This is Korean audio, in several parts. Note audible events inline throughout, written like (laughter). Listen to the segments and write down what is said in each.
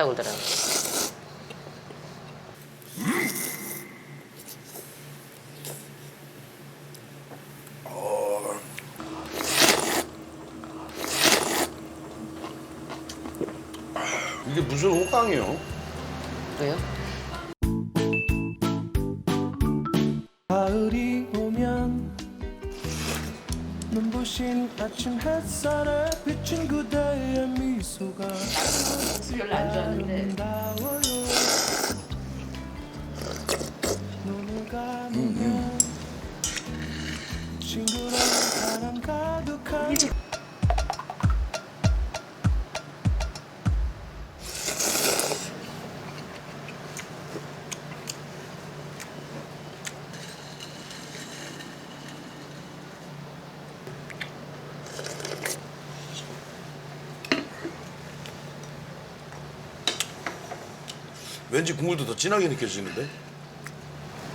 맛있다고 그러더라고. 이게 무슨 호강이요? 왜요? 가을이 눈부신 아침 햇살에 비친 그대의 미소가 별로 안 아름다워요. 눈을 감으면 싱그러운 바람 가득한 왠지 국물도 더 진하게 느껴지는데?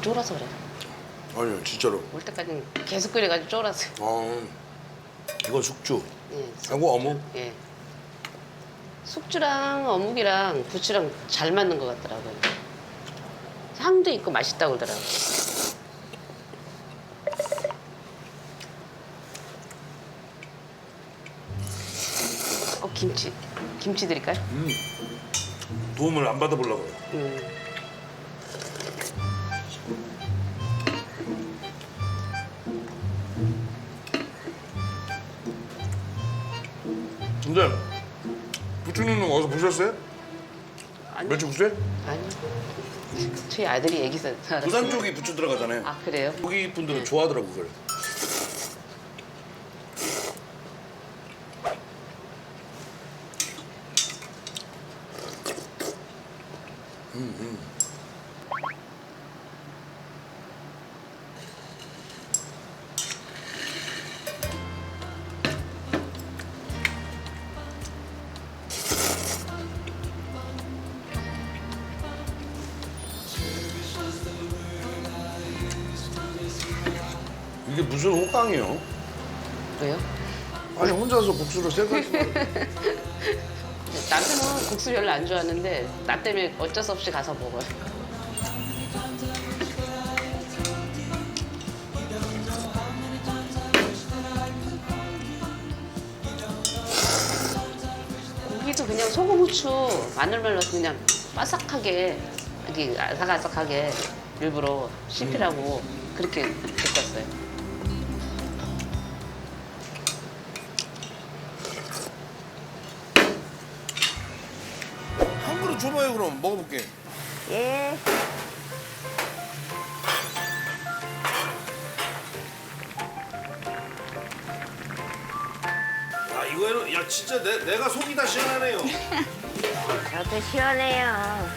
쫄아서 그래. 아니요, 진짜로. 올 때까지는 계속 끓여가지고 쫄아서. 아, 이건 숙주. 예. 하고 어묵. 예. 숙주랑 어묵이랑 부추랑 잘 맞는 것 같더라고요. 향도 있고 맛있다고 그러더라고요. 어, 김치. 김치 드릴까요? 도움을 안 받아보려고요. 음. 근데 부추 넣는 거 어디서 보셨어요? 아니. 멸치국수에? 아니요. 저희 아들이 얘기해서 알았어요. 부산 쪽이 부추 들어가잖아요. 아, 그래요? 거기 분들은 좋아하더라고 그걸. 이게 무슨 호강이요? 왜요? 아니 혼자서 국수를 세 가지. (laughs) 남편은 국수 별로 안 좋아하는데 나 때문에 어쩔 수 없이 가서 먹어요. 고기도 그냥 소금, 후추, 마늘만 넣어서 그냥 바삭하게 이렇게 아삭아삭하게 일부러 씹히라고 그렇게 볶았어요. 줘봐요 그럼 먹어볼게. 예. 아 이거는 야 진짜 내, 내가 속이 다 시원하네요. (laughs) 저도 시원해요.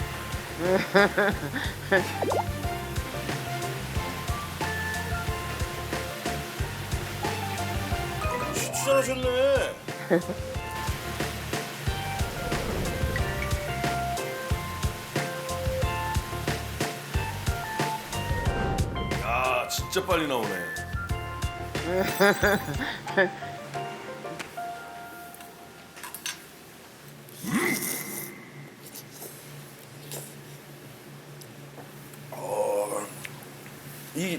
추천하셨네. (laughs) 진짜 빨리 나오네. 어, 이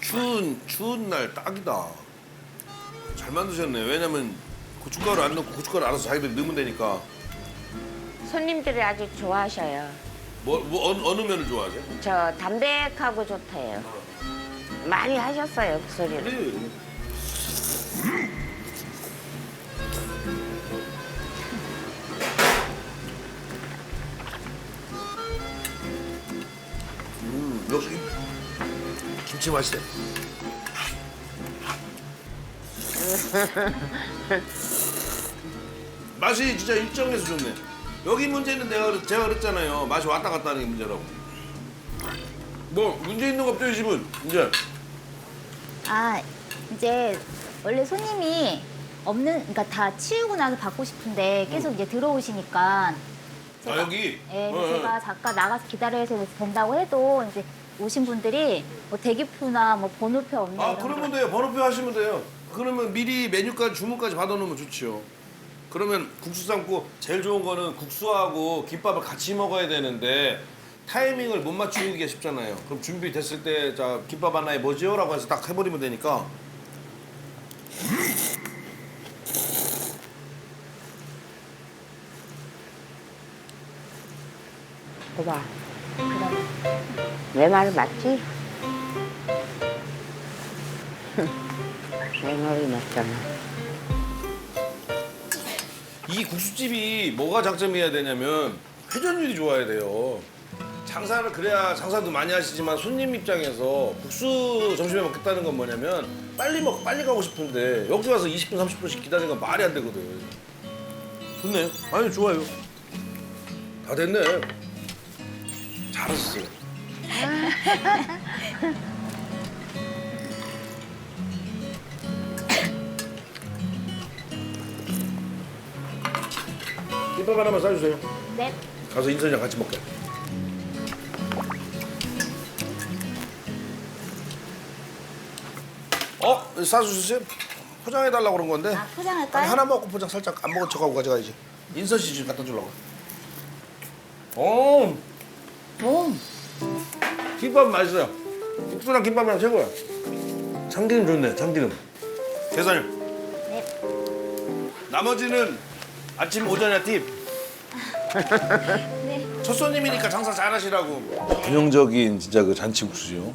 추운 추운 날 딱이다. 잘 만드셨네. 왜냐면 고춧가루 안 넣고 고춧가루 알아서 자기들이 넣으면 되니까. 손님들이 아주 좋아하셔요. 뭐, 뭐 어느, 어느 면을 좋아하세요? 저 담백하고 좋대요. 많이 하셨어요, 그 소리를. 음, 역시 김치 맛있어. (laughs) 맛이 진짜 일정해서 좋네. 여기 문제는 내가 그랬- 제가 그랬잖아요. 맛이 왔다 갔다 하는 게 문제라고. 뭐 문제 있는 거 없죠 이 집은 이제. 아 이제 원래 손님이 없는 그러니까 다 치우고 나서 받고 싶은데 계속 이제 들어오시니까 아 여기. 예, 어, 어. 제가 잠깐 나가서 기다려야 된다고 해도 이제 오신 분들이 뭐 대기표나 뭐 번호표 없나 아 이런 그러면 거 돼요. 번호표 하시면 돼요. 그러면 미리 메뉴까지 주문까지 받아놓으면 좋지요. 그러면 국수 삶고 제일 좋은 거는 국수하고 김밥을 같이 먹어야 되는데 타이밍을 못 맞추기가 쉽잖아요. 그럼 준비됐을 때 자 김밥 하나에 뭐지요? 라고 해서 딱 해버리면 되니까 봐봐. 내 말 맞지? (laughs) 내 말이 맞잖아. 이 국수집이 뭐가 장점이어야 되냐면 회전율이 좋아야 돼요. 장사를 그래야 장사도 많이 하시지만 손님 입장에서 국수 점심에 먹겠다는 건 뭐냐면 빨리 먹고 빨리 가고 싶은데 여기 와서 20분 30분씩 기다리는 건 말이 안 되거든. 좋네요. 아니 좋아요. 다 됐네. 잘하셨어요. (laughs) 김밥 하나만 싸주세요. 네. 가서 인선이랑 같이 먹게. 어? 싸주세요. 포장해 달라고 그런 건데. 아, 포장할까요? 하나 먹고 포장 살짝 안 먹은 척하고 가져가야지. 인선 씨 지금 갖다 주려고. 어. 어. 김밥 맛있어요. 국수랑 김밥이랑 최고야. 참기름 좋네. 참기름. 계산님. 네. 나머지는 아침 오전에 팁. 네. (laughs) 첫 손님이니까 장사 잘하시라고. 전형적인 진짜 그 잔치국수죠.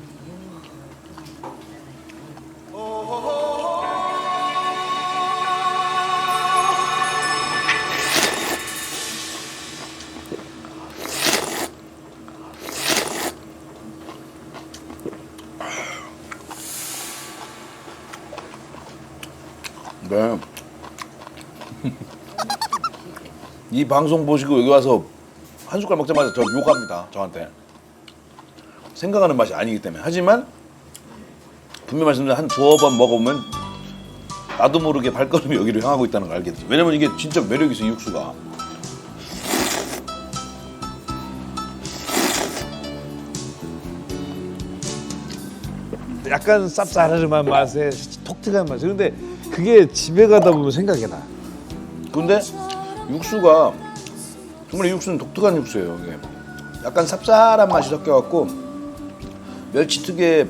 네. 이 방송 보시고 여기 와서 한 숟갈 먹자마자 저 욕합니다. 저한테. 생각하는 맛이 아니기 때문에. 하지만 분명 말씀드린 한 두어 번 먹어보면 나도 모르게 발걸음이 여기로 향하고 있다는 걸 알게 되죠. 왜냐면 이게 진짜 매력이 있어, 이 육수가. 약간 쌉싸름한 맛에 독특한 맛이 근데 그게 집에 가다 보면 생각이 나. 근데 육수가 정말 이 육수는 독특한 육수예요. 이게 약간 쌉쌀한 맛이 섞여갖고 멸치 특유의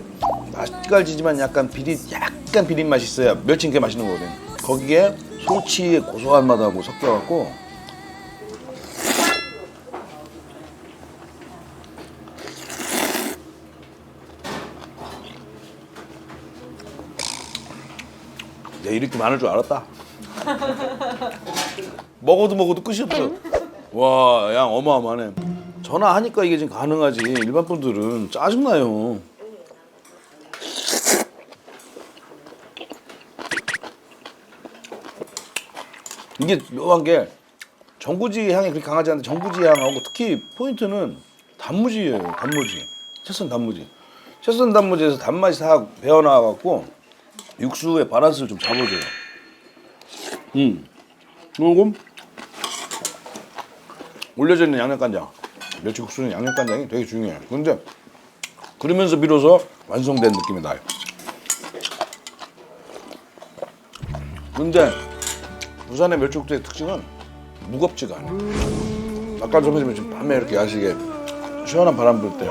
맛깔지지만 약간 비릿 약간 비린 맛이 있어야 멸치는 게 맛있는 거거든. 거기에 솔치의 고소한 맛하고 섞여갖고 내가 이렇게 많을 줄 알았다. (laughs) 먹어도 먹어도 끝이 없어. 와, 양 어마어마하네. 전화하니까 이게 지금 가능하지. 일반 분들은 짜증나요. 이게 묘한 게 전구지 향이 그렇게 강하지 않은데 전구지 향하고 특히 포인트는 단무지예요. 단무지. 채썬 단무지. 채썬 단무지에서 단맛이 다 배어나와갖고 육수의 바란스를 좀 잡아줘요. 음. 그리고 올려져 있는 양념간장. 멸치국수는 양념간장이 되게 중요해요. 근데 그러면서 비로소 완성된 느낌이 나요. 근데 부산의 멸치국수의 특징은 무겁지가 않아요. 아까 선배님이 지금 밤에 이렇게 야식에 시원한 바람 불때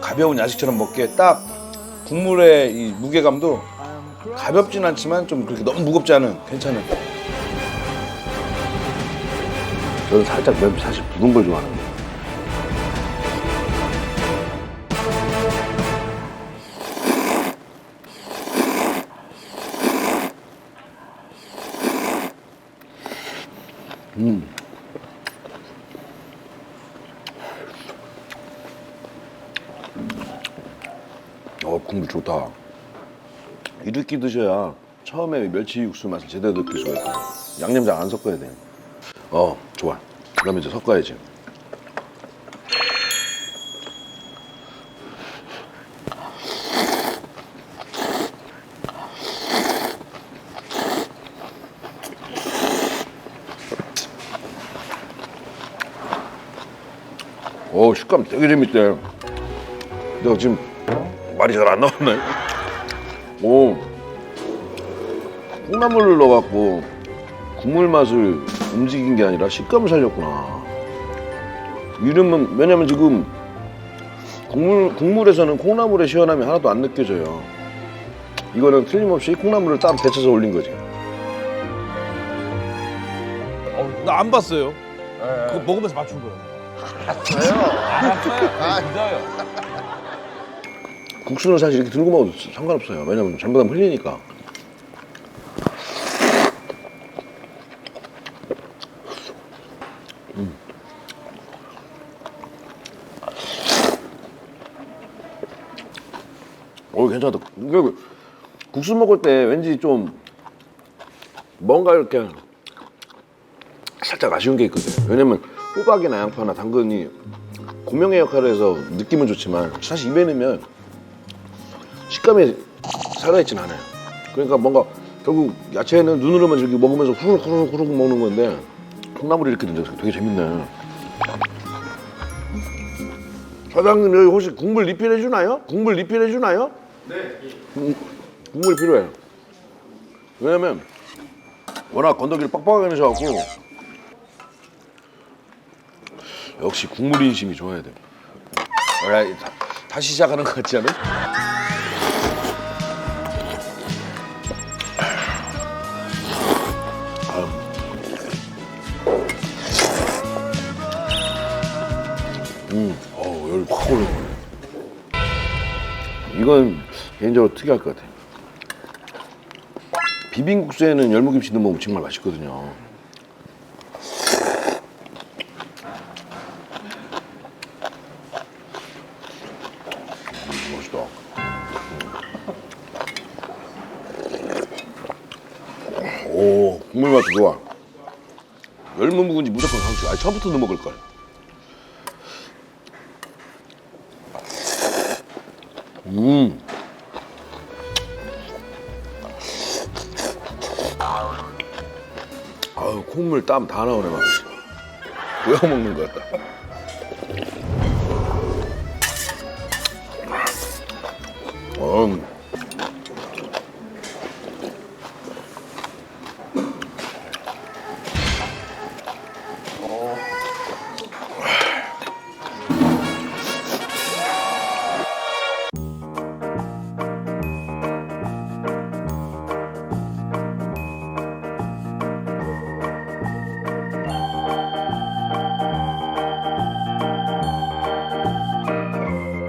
가벼운 야식처럼 먹기에 딱 국물의 이 무게감도 가볍진 않지만 좀 그렇게 너무 무겁지 않은 괜찮은 저는 살짝 면 사실 부은 걸 좋아하는데 어 국물 좋다. 이렇게 드셔야 처음에 멸치 육수 맛을 제대로 느낄 수가 있어요. 양념장 안 섞어야 돼요. 어 좋아. 그러면 이제 섞어야지. 오 식감 되게 재밌대. 내가 지금 말이 잘 안 나왔네. 오. 콩나물을 넣어갖고 국물 맛을 움직인 게 아니라 식감을 살렸구나. 이름은 왜냐면 지금 국물 국물에서는 콩나물의 시원함이 하나도 안 느껴져요. 이거는 틀림없이 콩나물을 따로 데쳐서 올린 거지. 어, 나 안 봤어요. 그거 먹으면서 맞춘 거야. 국수는 사실 이렇게 들고 먹어도 상관없어요. 왜냐면 잘못하면 흘리니까. 어 괜찮다. 국수 먹을 때 왠지 좀 뭔가 이렇게 살짝 아쉬운 게 있거든. 왜냐면 호박이나 양파나 당근이 고명의 역할을 해서 느낌은 좋지만 사실 입에 넣으면 식감이 살아있진 않아요. 그러니까 뭔가 결국 야채는 눈으로만 이렇게 먹으면서 후루룩 후루룩 후루룩 먹는 건데 콩나물이 이렇게 된다 되게 재밌네. 사장님 여기 혹시 국물 리필해 주나요? 국물 리필해 주나요? 네. 국물이 필요해요. 왜냐면 워낙 건더기를 빡빡하게 넣으셔갖고 역시 국물 인심이 좋아야 돼. 아, 다, 다시 시작하는 것 같지 않아? 음. 이건 개인적으로 특이할 것 같아. 비빔국수에는 열무김치 넣으면 정말 맛있거든요. 음, 맛있다. 오, 국물 맛도 좋아. 열무 묵은지 무조건 강추. 아, 처음부터 넣어 먹을 걸. 음. 콩물 땀 다 나오네, 막. 구워 먹는 것 같다. 음.